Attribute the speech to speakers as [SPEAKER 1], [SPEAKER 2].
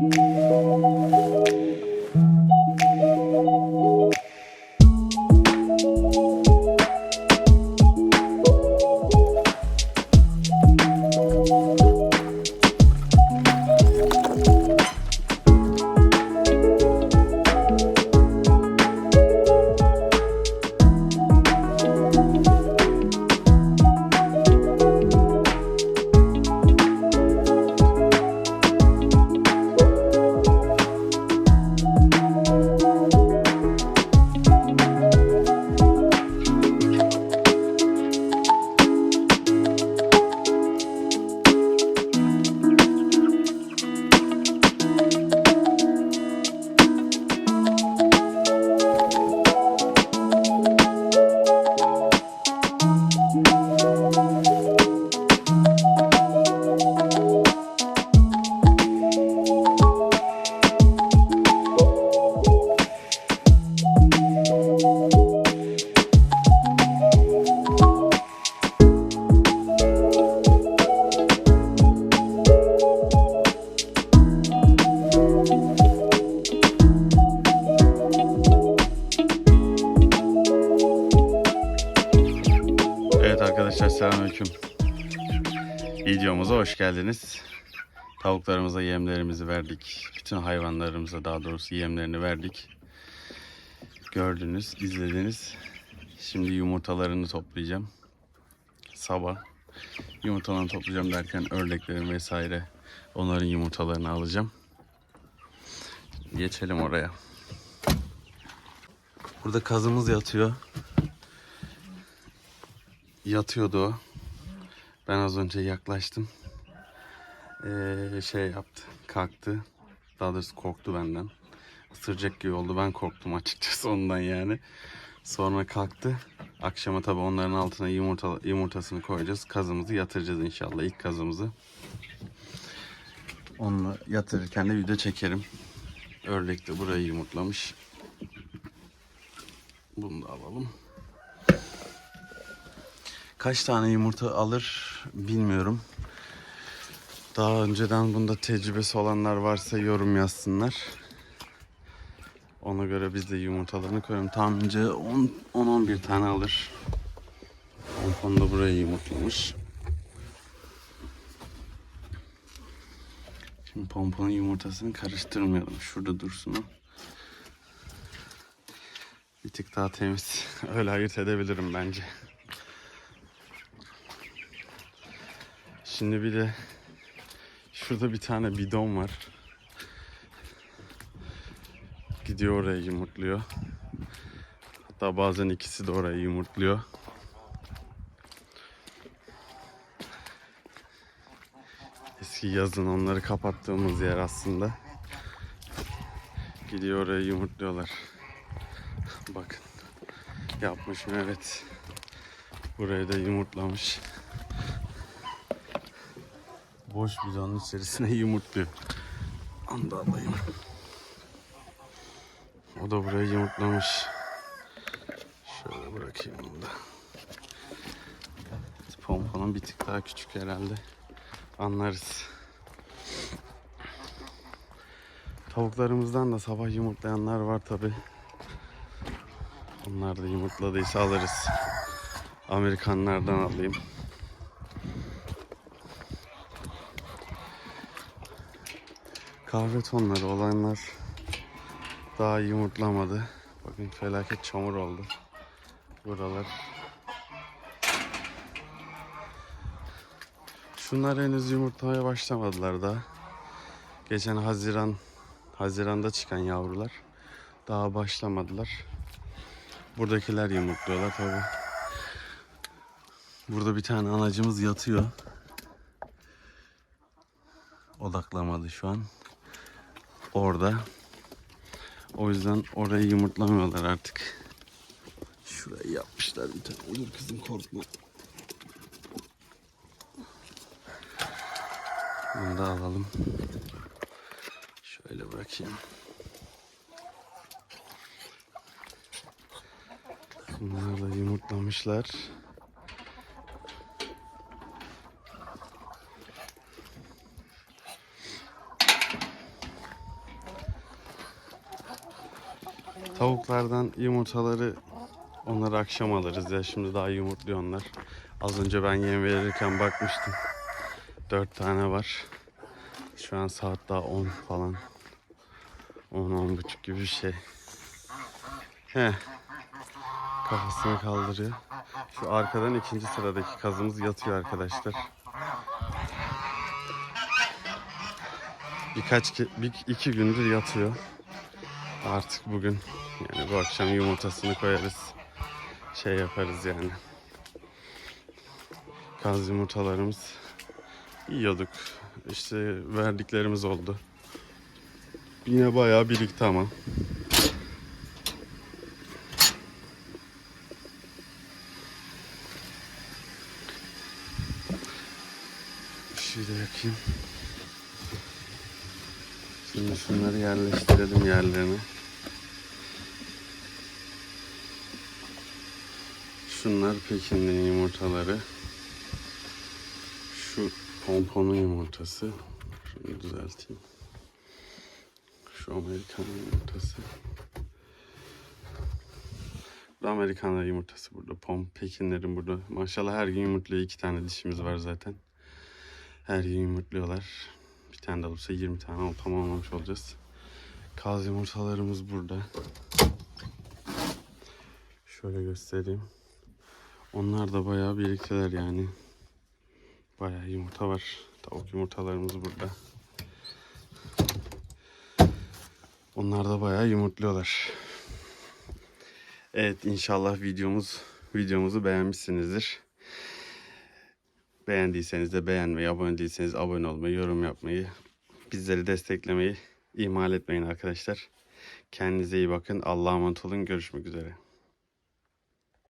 [SPEAKER 1] Thank you. Arkadaşlar selamünaleyküm. Videomuza hoş geldiniz. Tavuklarımıza yemlerimizi verdik. Bütün hayvanlarımıza daha doğrusu yemlerini verdik. Gördünüz, izlediniz. Şimdi yumurtalarını toplayacağım. Sabah yumurtalarını toplayacağım derken ördeklerin vesaire onların yumurtalarını alacağım. Geçelim oraya. Burada kazımız yatıyor. Yatıyordu o. Ben az önce yaklaştım. Ee, şey yaptı. Kalktı. Daha doğrusu korktu benden. Isıracak gibi oldu. Ben korktum açıkçası ondan yani. Sonra kalktı. Akşama tabii onların altına yumurta, yumurtasını koyacağız. Kazımızı yatıracağız inşallah. ilk kazımızı. Onunla yatırırken de video çekerim. Ördek de burayı yumurtlamış. Bunu da alalım. Kaç tane yumurta alır bilmiyorum. Daha önceden bunda tecrübesi olanlar varsa yorum yazsınlar. Ona göre biz de yumurtalarını koyalım. Tahmince 10-11 tane alır. Pompon da buraya yumurtlamış. Şimdi pomponun yumurtasını karıştırmayalım. Şurada dursun. Bir tık daha temiz. Öyle ayırt edebilirim bence. Şimdi bir de şurada bir tane bidon var. Gidiyor oraya yumurtluyor. Hatta bazen ikisi de oraya yumurtluyor. Eski yazın onları kapattığımız yer aslında. Gidiyor oraya yumurtluyorlar. Bakın. Yapmışım evet. Burayı da yumurtlamış. Boş bidonun içerisine yumurtluyor. Onu da alayım. O da buraya yumurtlamış. Şöyle bırakayım onu da. Pomponun bir tık daha küçük herhalde. Anlarız. Tavuklarımızdan da sabah yumurtlayanlar var tabi. Onlar da yumurtladıysa alırız. Amerikanlardan alayım. Kahve tonları olanlar daha yumurtlamadı. Bakın felaket çamur oldu. Buralar. Şunlar henüz yumurtlamaya başlamadılar daha. Geçen Haziran Haziran'da çıkan yavrular. Daha başlamadılar. Buradakiler yumurtluyorlar tabi. Burada bir tane anacımız yatıyor. Odaklamadı şu an. Orada. O yüzden orayı yumurtlamıyorlar artık. Şurayı yapmışlar bir tane. Dur kızım korkma. Bunu da alalım. Şöyle bırakayım. Bunlar da yumurtlamışlar. Tavuklardan yumurtaları onları akşam alırız ya. Şimdi daha yumurtluyor onlar. Az önce ben yem verirken bakmıştım. Dört tane var. Şu an saat daha 10 falan. 10 buçuk gibi bir şey. He. Kafasını kaldırıyor. Şu arkadan ikinci sıradaki kazımız yatıyor arkadaşlar. Birkaç bir, iki gündür yatıyor. Artık bugün yani bu akşam yumurtasını koyarız. Şey yaparız yani. Kaz yumurtalarımız yiyorduk. İşte verdiklerimiz oldu. Yine bayağı birikti ama. Şey de yakayım. Şimdi şunları yerleştirelim yerlerine. Şunlar Pekin'in yumurtaları. Şu pomponun yumurtası. Şunu düzelteyim. Şu Amerikan yumurtası. Amerikanlar yumurtası burada. Pom Pekinlerin burada. Maşallah her gün yumurtluyor. iki tane dişimiz var zaten. Her gün yumurtluyorlar. Bir tane de olursa 20 tane tamamlamış olacağız. Kaz yumurtalarımız burada. Şöyle göstereyim. Onlar da bayağı birlikteler yani. Bayağı yumurta var. Tavuk yumurtalarımız burada. Onlar da bayağı yumurtluyorlar. Evet inşallah videomuz videomuzu beğenmişsinizdir. Beğendiyseniz de beğenmeyi, abone değilseniz abone olmayı, yorum yapmayı, bizleri desteklemeyi ihmal etmeyin arkadaşlar. Kendinize iyi bakın. Allah'a emanet olun. Görüşmek üzere.